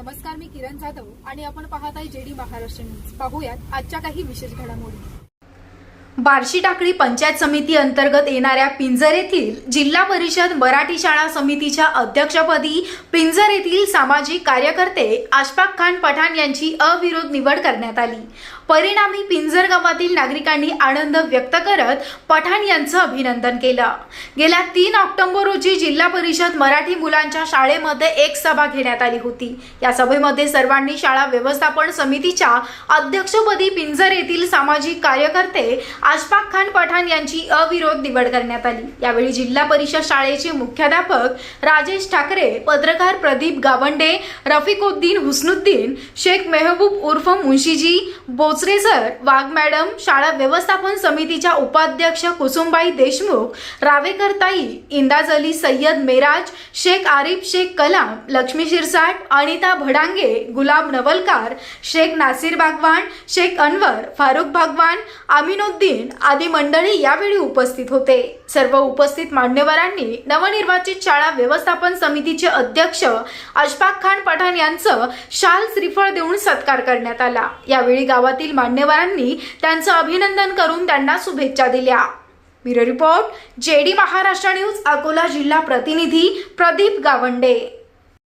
नमस्कार मी किरण जाधव आणि आपण पाहत आहे जेडी महाराष्ट्र न्यूज. पाहूयात आजच्या काही विशेष घडामोडी. बार्शी टाकळी पंचायत समिती अंतर्गत येणाऱ्या पिंजर येथील जिल्हा परिषद मराठी शाळा समितीच्या अध्यक्षपदी पिंजर येथील सामाजिक कार्यकर्ते आशफाक खान पठाण यांची अविरोध निवड करण्यात आली. परिणामी पिंजर गावातील नागरिकांनी आनंद व्यक्त करत पठाण यांचं अभिनंदन केलं. गेल्या तीन ऑक्टोबर रोजी जिल्हा परिषद मराठी मुलांच्या शाळेमध्ये एक सभा घेण्यात आली होती. या सभेमध्ये सर्वांनी शाळा व्यवस्थापन समितीच्या अध्यक्षपदी पिंजर येथील सामाजिक कार्यकर्ते अशफाक खान पठाण यांची अविरोध निवड करण्यात आली. यावेळी जिल्हा परिषद शाळेचे मुख्याध्यापक राजेश ठाकरे पत्रकार प्रदीप गावंडे रफिकोद्दीन हुसनुद्दीन शेख मेहबूब उर्फ मुन्शीजी बोचरे सर वाघ मॅडम शाळा व्यवस्थापन समितीच्या उपाध्यक्ष कुसुमबाई देशमुख रावेकरताई इंदाज अली सय्यद मेराज शेख आरिफ शेख कलाम लक्ष्मी शिरसाट अनिता भडांगे गुलाब नवलकार शेख नासिर बागवान शेख अनवर फारुख बागवान आमिनुद्दीन आदी मंडळी यावेळी उपस्थित होते. सर्व उपस्थित मान्यवरांनी नवनिर्वाचित शाळा व्यवस्थापन समितीचे अध्यक्ष अशफाक खान पठाण यांचं शाल श्रीफळ देऊन सत्कार करण्यात आला. यावेळी गावातील मान्यवरांनी त्यांचं अभिनंदन करून त्यांना शुभेच्छा दिल्या. Bureau report JD Maharashtra news Akola जिल्हा प्रतिनिधी प्रदीप गावंडे.